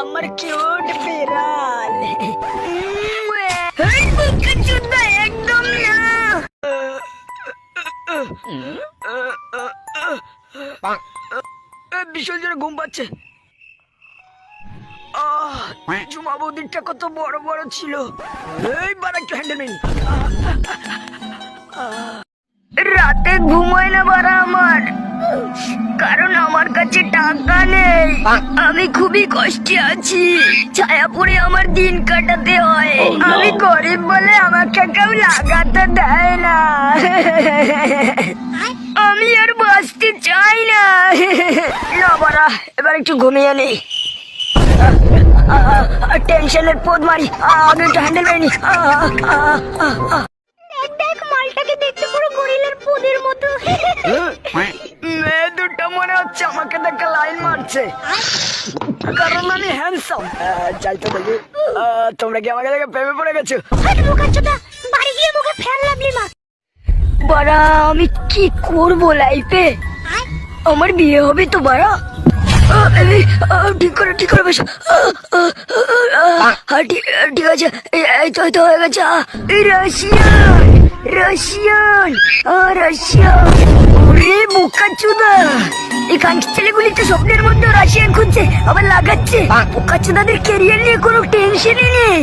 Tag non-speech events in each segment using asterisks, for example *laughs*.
আমার কিউট বিড়াল। একদম না। ভীষণ জোরে ঘুম পাচ্ছে। আহ, জুমা বৌদিরটা কত বড় বড় ছিল। এইবার একটু হ্যান্ডেল রাতে ঘুমায় না বারা আমার। কারণ আমার কাছে টাকা নেই। আমি খুবই কষ্টে আছি। ছায়া পড়ে আমার দিন কাটাতে হয়। আমি গরিব বলে আমাকে কেউ লাগাতে দেয় না। আমি আর বাঁচতে চাই না। না বারা এবার একটু ঘুমিয়ে নেই টেনশনের পদ মারি। আগে একটু হ্যান্ডেল মারিনি মারছে কারণ আমি হ্যান্ডসাম যাই তো দেখি। তোমরা কি আমাকে দেখে প্রেমে পড়ে গেছো? বাড়ি গিয়ে মুখে ফ্যান লাগলি মা বাড়া আমি কি করব লাইফে আমার বিয়ে হবে তো বাড়া। ঠিক করে ঠিক করে বেশ। ঠিক আছে। এই তো হয়ে গেছে। Russian Russian Russian. ওরে বোকা চুদা এই কানকি ছেলেগুলি তো স্বপ্নের মধ্যে রাশিয়ান খুঁজছে আবার লাগাচ্ছে। বোকা চুদাদের কেরিয়ার নিয়ে কোনো টেনশনই নেই।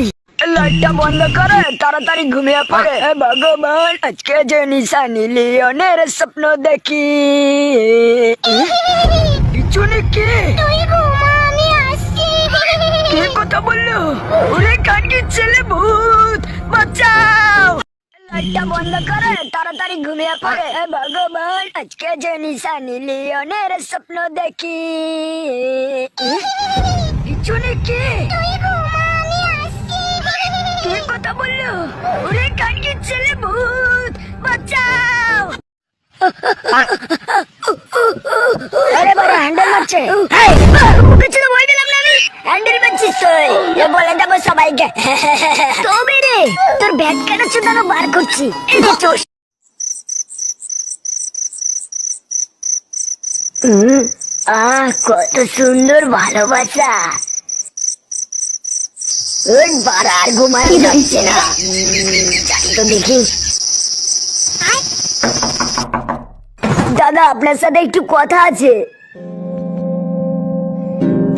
লাইটটা বন্ধ করে তাড়াতাড়ি ঘুমিয়ে পড়ে। ভগবান আজকে যে নিশানি লিওনের স্বপ্ন দেখি। *laughs* পিছনে কে? তুই ঘুমা আমি আসছি। কে কথা বলল? ওরে কানকি ছেলে ভূত বাঁচাও! লাইটটা বন্ধ করে তাড়াতাড়ি ঘুমিয়ে পড়ে। হে ভগবান আজকে যে নিশানি লিওনের স্বপ্ন দেখি। পিছনে কে? তুই ঘুমা আমি আসছি। কে কথা বলল? ওরে কানকি ছেলে ভূত বাঁচাও! আরে বড় হ্যান্ডেল মারছে। ছিল ভয় দিলাম না আমি। হ্যান্ডেল মারছিস তুই? এ বলে দেবো সবাইকে। তবে রে তোর ব্যাগ কেন চুদানো বার করছি। এই যে চোষ। আহ কত সুন্দর ভালোবাসা। বাড়া আর ঘুমানো যাচ্ছে না। যাই তো দেখি। দাদা আপনার সাথে একটু কথা আছে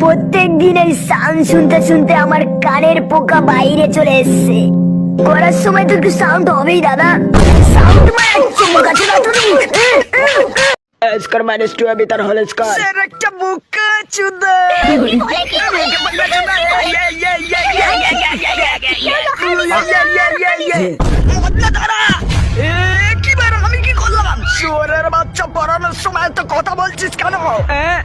প্রত্যেক দিন এই সাউন্ড শুনতে শুনতে আমার কানের পোকা বাইরে চলে এসছে করার সময় তো একটু সাউন্ড হবেই দাদা সাউন্ড স্কোর মাইনাস টু আমি তার হল স্কোর স্যার একটা বোকা চুদা আমি পড়ানোর সময় তো কথা বলছিস কেন? হ্যাঁ।